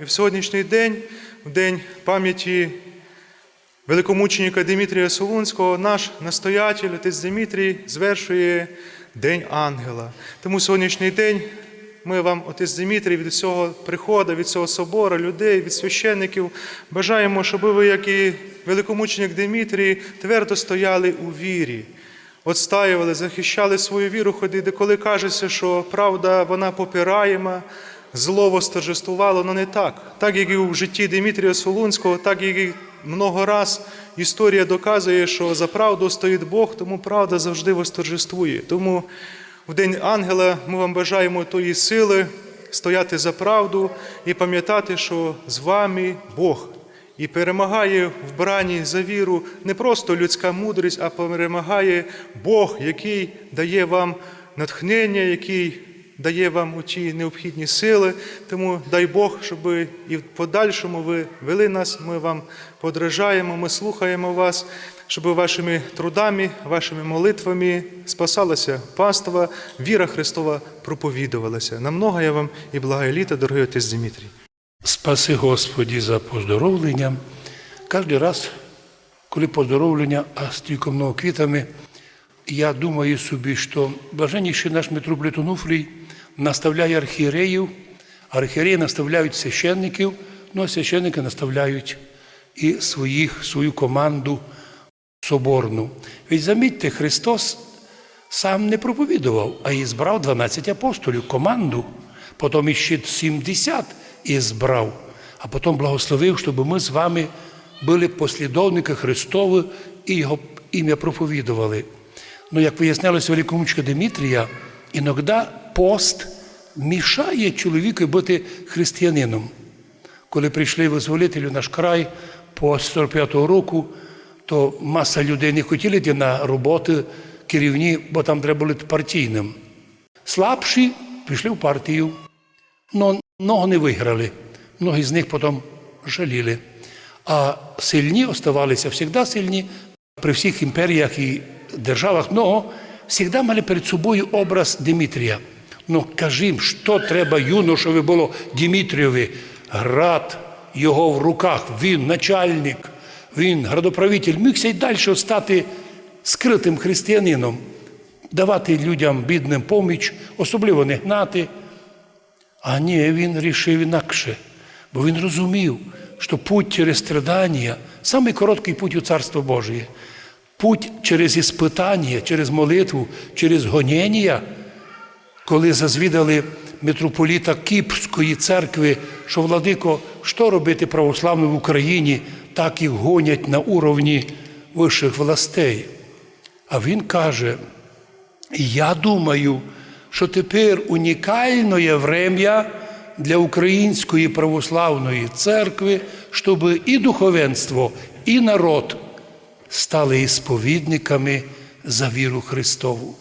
І в сьогоднішній день, в день пам'яті великомученика Димітрія Солунського, наш настоятель, отець Димітрій, звершує День ангела. Тому сьогоднішній день ми вам, отець Димітрій, від цього приходу, від цього собору, людей, від священників бажаємо, щоб ви, як і великомученик Димітрій, твердо стояли у вірі. Отстаювали, захищали свою віру, ходи, де коли кажеться, що правда вона попираєма, зло восторжествувало, але не так. Так як і в житті Димітрія Солунського, так як і много раз історія доказує, що за правду стоїть Бог, тому правда завжди восторжествує. Тому в День ангела ми вам бажаємо тої сили стояти за правду і пам'ятати, що з вами Бог. І перемагає в брані за віру не просто людська мудрість, а перемагає Бог, який дає вам натхнення, який дає вам ті необхідні сили. Тому дай Бог, щоб і в подальшому ви вели нас, ми вам подражаємо, ми слухаємо вас, щоб вашими трудами, вашими молитвами спасалася паства, віра Христова проповідувалася. На много я вам і благає літа, дорогий отець Дмитрій. Спаси Господі за поздоровлення. Кожен раз, коли поздоровлення, а стільки много квітами, я думаю собі, що блаженніший наш митрополит Онуфрій наставляє архієреїв, архієреї наставляють священників, ну а священники наставляють і своїх, свою команду соборну. Ведь замітьте, Христос сам не проповідував, а і збрав 12 апостолів, команду, потім іще 70 і збрав, а потім благословив, щоб ми з вами були послідовники Христові і Його ім'я проповідували. Ну, як вияснялося великомучка Димітрія, іноді пост мішає чоловіку бути християнином. Коли прийшли визволителі в наш край по 45-го року, то маса людей не хотіли йти на роботи керівні, бо там треба бути партійним. Слабші пішли в партію, але много не виграли. Многі з них потім жаліли. А сильні оставалися завжди сильні. При всіх імперіях і державах, но завжди мали перед собою образ Димітрія. Ну кажім, що треба юношові було Димітрієві? Град його в руках, він начальник, він градоправитель, мігся й далі стати скритим християнином, давати людям бідним поміч, особливо не гнати. А ні, він рішив інакше, бо він розумів, що путь через страдання самий короткий путь у Царство Божє. Путь через іспитання, через молитву, через гонення, коли зазвідали митрополіта Кіпрської церкви, що владико, що робити православним в Україні, так їх гонять на уровні вищих властей. А він каже: я думаю, що тепер унікальне врем'я для Української православної церкви, щоб і духовенство, і народ стали ісповідниками за віру Христову.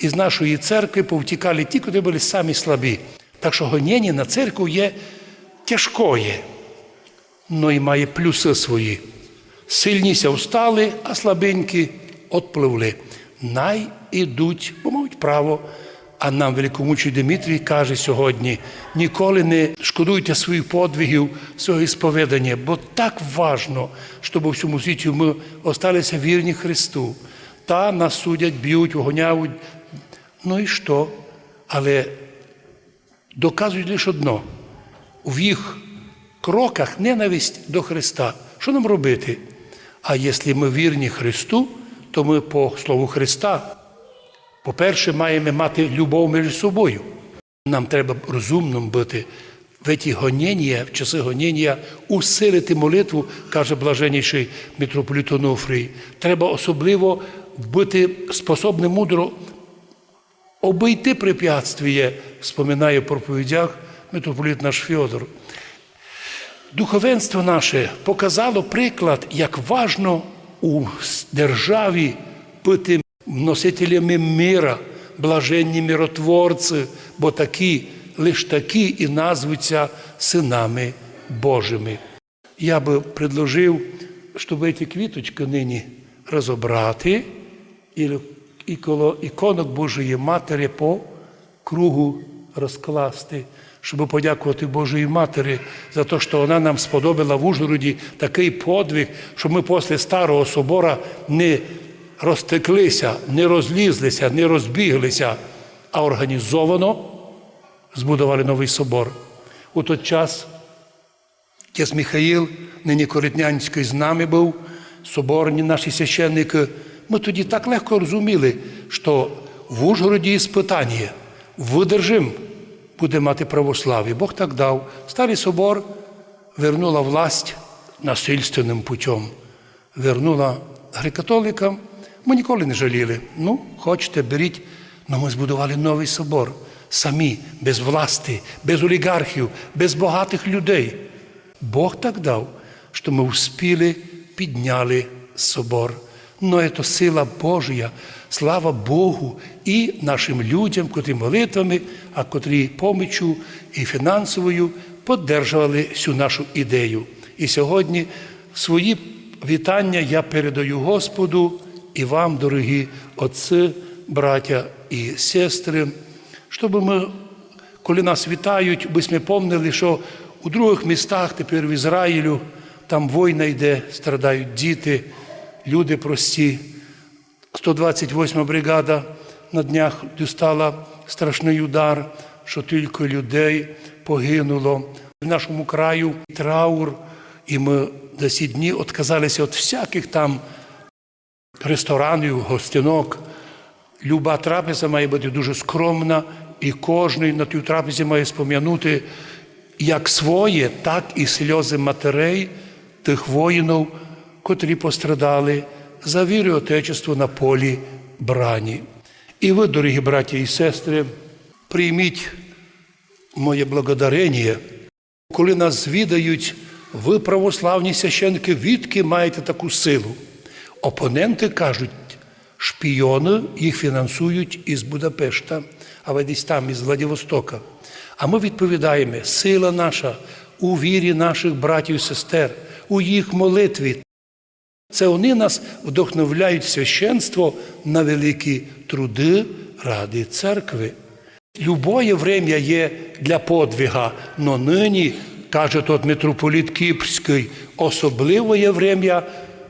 Із нашої церкви повтікали ті, куди були самі слабі. Так що гоніння на церкву є тяжкое, але й має плюси свої. Сильніся встали, а слабенькі отпливли. Най ідуть, бо мають право. А нам великомучий Дмитрій каже сьогодні: ніколи не шкодуйте своїх подвигів, свого сповідання, бо так важно, щоб у всьому світі ми осталися вірні Христу. Та нас судять, б'ють, вогоняють. Ну і що? Але доказують лише одно: в їх кроках ненависть до Христа. Що нам робити? А якщо ми вірні Христу, то ми по слову Христа, по-перше, маємо мати любов між собою. Нам треба розумним бути. В ці гоніння, в часи гоніння, усилити молитву, каже блаженніший митрополит Онуфрій. Треба особливо бути способним мудро обійти препятствие, споминає в проповідях митрополит наш Фьодор. Духовенство наше показало приклад, як важно у державі бути носителями мира, блаженні миротворці, бо такі, лише такі і назвуться синами Божими. Я би предложив, щоб ці квіточки нині розібрати і, і коло іконок Божої Матері по кругу розкласти, щоб подякувати Божої Матері за те, що вона нам сподобала в Ужгороді такий подвиг, щоб ми після Старого собора не розтеклися, не розлізлися, не розбіглися, а організовано збудували новий собор. У той час Отець Михаїл, нині Коритнянський з нами був, соборні наші священники. Ми тоді так легко розуміли, що в Ужгороді іспитання видержим буде мати православ'я. Бог так дав. Старий собор вернула власть насильственним путем. Вернула греко-католикам. Ми ніколи не жаліли. Ну, хочете, беріть. Но ми збудували новий собор. Самі, без власти, без олігархів, без багатих людей. Бог так дав, що ми успіли, підняли собор. Но це сила Божія, слава Богу і нашим людям, котрі молитвами, а котрі помічю і фінансовою поддержували всю нашу ідею. І сьогодні свої вітання я передаю Господу і вам, дорогі отці, браття і сестри, щоб ми коли нас вітають, ми помнили, що у других містах, тепер в Ізраїлю, там війна йде, страдають діти, люди прості. 128 бригада на днях дістала страшний удар, що тільки людей погинуло. В нашому краю траур, і ми за ці дні відказалися від всяких там ресторанів, гостинок. Люба трапеза має бути дуже скромна, і кожен на тій трапезі має спом'янути як своє, так і сльози матерей тих воїнів, котрі пострадали за віру Отечества на полі брані. І ви, дорогі браті і сестри, прийміть моє благодарення, коли нас звідають, ви православні священники, відки маєте таку силу. Опоненти кажуть, шпіони їх фінансують із Будапешта, а десь там, із Владивостока. А ми відповідаємо, сила наша у вірі наших братів і сестер, у їх молитві. Це вони нас вдохновляють священство на великі труди ради церкви. Любое время є для подвига, но нині, каже тот митрополіт Кіпрський, особливе время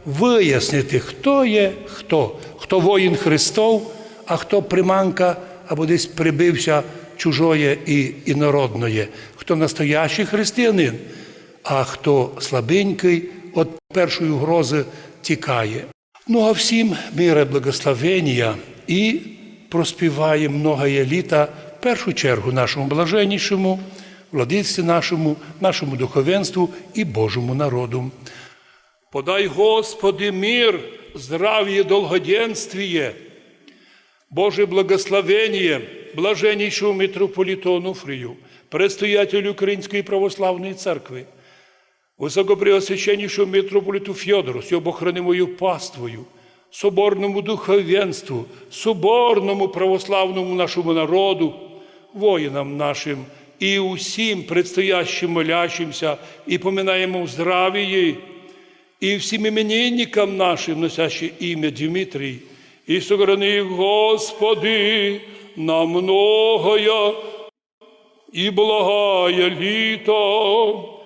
вияснити, хто є хто, хто воїн Христов, а хто приманка або десь прибився чужоє і інородноє, хто настоящий християнин, а хто слабенький від першої грози тікає. Ну а всім мира, благословення і проспіваємо многое літа в першу чергу нашому блаженнішому, владиці нашому, нашому духовенству і Божому народу. Подай, Господи, мир, здравие, долгоденствие, Боже благословение блаженнейшему митрополиту Онуфрию, предстоятелю Української православної церкви, високопреосвященнішому митрополиту з його хранимою паствою, соборному духовенству, соборному православному нашому народу, воїнам нашим і усім предстоящим молящимся, і поминаємо в здравії, і всім іменинникам нашим, носящим ім'я Дмитрій, і сохрани, Господи, на многое і благое літо.